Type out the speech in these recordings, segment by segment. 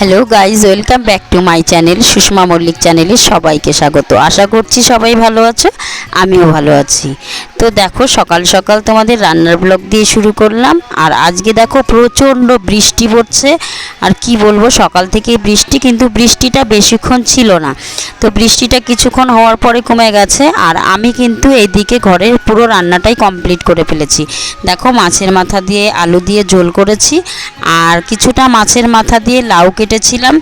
Hello guys welcome back to my channel, Sushma Mallick চ্যানেলে সবাইকে স্বাগত। আশা করছি সবাই ভালো আছো, আমিও ভালো আছি। তো দেখো, সকাল সকাল তোমাদের রান্নার ব্লগ দিয়ে শুরু করলাম, আর আজকে দেখো প্রচণ্ড বৃষ্টি পড়ছে। আর কি বলব, সকাল থেকে বৃষ্টি, কিন্তু বৃষ্টিটা বেশিক্ষণ ছিল না। তো বৃষ্টিটা কিছুক্ষণ হওয়ার পরে কমে গেছে, আর আমি কিন্তু এইদিকে ঘরের পুরো রান্নাটাই কমপ্লিট করে ফেলেছি। দেখো, মাছের মাথা দিয়ে আলু দিয়ে ঝোল করেছি, আর কিছুটা মাছের মাথা দিয়ে লাউ কেটেছিলাম,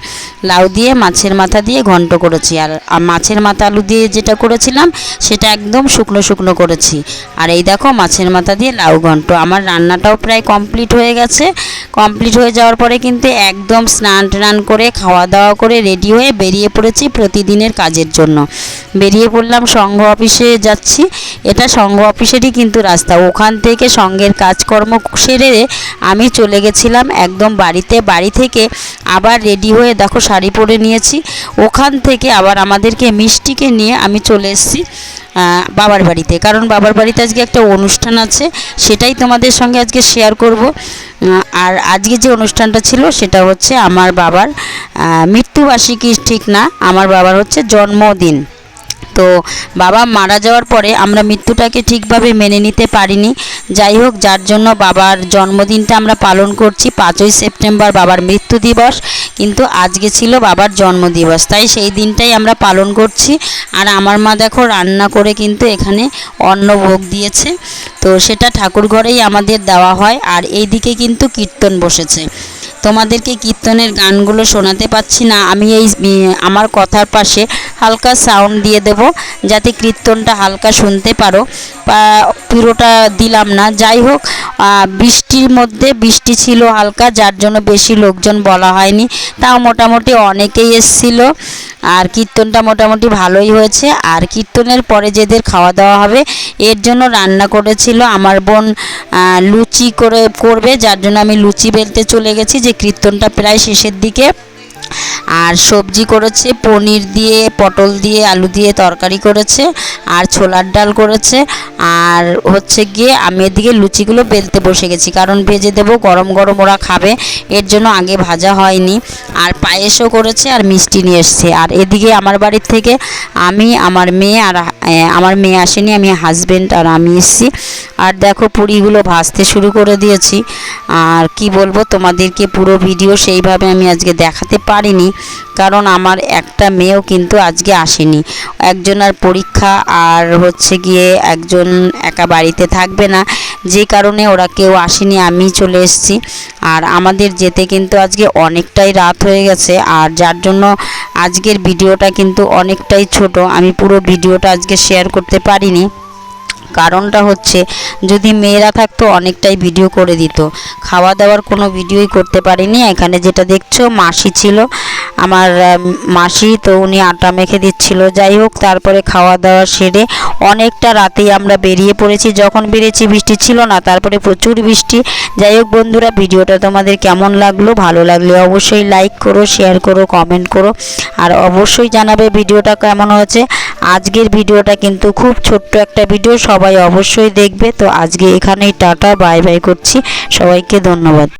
লাউ দিয়ে মাছের মাথা দিয়ে ঘন্ট করেছি। আর মাছের মাথা আলু দিয়ে যেটা করেছিলাম, সেটা একদম শুকনো শুকনো করেছি। আর এই দেখো মাছের মাথা দিয়ে লাউ ঘন্ট। আমার রান্নাটাও প্রায় কমপ্লিট হয়ে গেছে। কমপ্লিট হয়ে যাওয়ার পরে কিন্তু একদম স্নান টান করে, খাওয়া দাওয়া করে রেডি হয়ে বেরিয়ে পড়েছি প্রতিদিনের কাজের জন্য। বেরিয়ে পড়লাম সংঘ অফিসে যাচ্ছি। এটা সংঘ অফিসেরই কিন্তু রাস্তা। ওখান থেকে সঙ্গের কাজকর্ম সেরে আমি চলে গেছিলাম একদম বাড়িতে। বাড়ি থেকে আবার রেডি হয়ে দেখো শাড়ি পরে নিয়েছি। ওখান থেকে আবার আমাদেরকে মিষ্টিকে নিয়ে আমি চলে এসেছি বাবার বাড়িতে। কারণ বাবার বাড়িতে আজকে একটা অনুষ্ঠান আছে, সেটাই তোমাদের সঙ্গে আজকে শেয়ার করব। আর আজকে যে অনুষ্ঠানটা ছিল, সেটা হচ্ছে আমার বাবার মৃত্যুবার্ষিকী ঠিক না, আমার বাবার হচ্ছে জন্মদিন। তো বাবা মারা যাওয়ার পরে আমরা মৃত্যুটাকে ঠিকভাবে মেনে নিতে পারিনি। যাই হোক, যার জন্য বাবার জন্মদিনটা আমরা পালন করছি, পাঁচই সেপ্টেম্বর বাবার মৃত্যু দিবস। কিন্তু আজকে ছিল বাবার জন্মদিবস, তাই সেই দিনটাই আমরা পালন করছি। আর আমার মা দেখো রান্না করে কিন্তু এখানে অন্ন ভোগ দিয়েছে। তো সেটা ঠাকুর ঘরেই আমাদের দেওয়া হয়, আর এইদিকে কিন্তু কীর্তন বসেছে। তোমাদেরকে কীর্তনের গানগুলো শোনাতে পাচ্ছি না। আমি এই আমার কথার পাশে হালকা সাউন্ড দিয়ে দেব, যাতে কীর্তনটা হালকা শুনতে পারো। পুরোটা দিলাম না। যাই হোক বৃষ্টির মধ্যে বৃষ্টি ছিল হালকা, যার জন্য বেশি লোকজন বলা হয়নি। তাও মোটামুটি অনেকেই এসছিল। আর কীর্তনটা মোটামুটি ভালোই হয়েছে। আর কীর্তনের পরে যেদের খাওয়া দাওয়া হবে, এর জন্য রান্না করেছিল আমার বোন লুচি করে, করবে। যার জন্য আমি লুচি বেলতে চলে গেছি যে কীর্তনটা প্রায় শেষের দিকে। আর সবজি করেছে, পনির দিয়ে, পটল দিয়ে, আলু দিয়ে তরকারি করেছে, আর ছোলার ডাল করেছে, আর হচ্ছে গিয়ে আমি এদিকে লুচিগুলো বেলতে বসে গেছি, কারণ ভেজে দেবো, গরম গরম ওরা খাবে, এর জন্য আগে ভাজা হয়নি, আর পায়েসও করেছে আর মিষ্টি নিয়ে এসছে, আর এদিকে আমার বাড়ির থেকে আমি, আমার মেয়ে আর আমার মেয়ে আসেনি, আমি হাজবেন্ড আর আমি এসেছি, আর দেখো পুরিগুলো ভাজতে শুরু করে দিয়েছি, আর কি বলব তোমাদেরকে পুরো ভিডিও সেইভাবে আমি আজকে দেখাতে পারিনি কারণ আমার একটা মেয়েও কিন্তু আজকে আসেনি। একজনের পরীক্ষা আর হচ্ছে গিয়ে একজন একা বাড়িতে থাকবে না। যে কারণে ওরা কেউ আসেনি, আমি চলে এসেছি। আর আমাদের যেতে কিন্তু আজকে অনেকটাই রাত হয়ে গেছে। আর যার জন্য আজকের ভিডিওটা কিন্তু অনেকটাই ছোট। আমি পুরো ভিডিওটা আজকে শেয়ার করতে পারিনি। কারণটা হচ্ছে যদি মেয়েরা থাকতো অনেকটাই ভিডিও করে দিত। খাওয়া দাওয়ার কোনো ভিডিওই করতে পারিনি। এখানে যেটা দেখছ, মাসি ছিল। আমার মাসি তো উনি আটা মেখে দিচ্ছিল। যাই হোক, তারপরে খাওয়া দাওয়া সেরে অনেকটা রাতেই আমরা বেরিয়ে পড়েছি। যখন বেরিয়েছি, বৃষ্টি ছিল না, তারপরে প্রচুর বৃষ্টি। যাই হোক, বন্ধুরা, ভিডিওটা তোমাদের কেমন লাগল? ভালো লাগলে অবশ্যই লাইক করো শেয়ার করো কমেন্ট করো। আর অবশ্যই জানাবে ভিডিওটা কেমন হয়েছে। আজকের ভিডিওটা কিন্তু খুব ছোট্ট একটা ভিডিও, সবাই অবশ্যই দেখবে। তো আজকে এখানেই টাটা, বাই বাই করছি। সবাইকে ধন্যবাদ।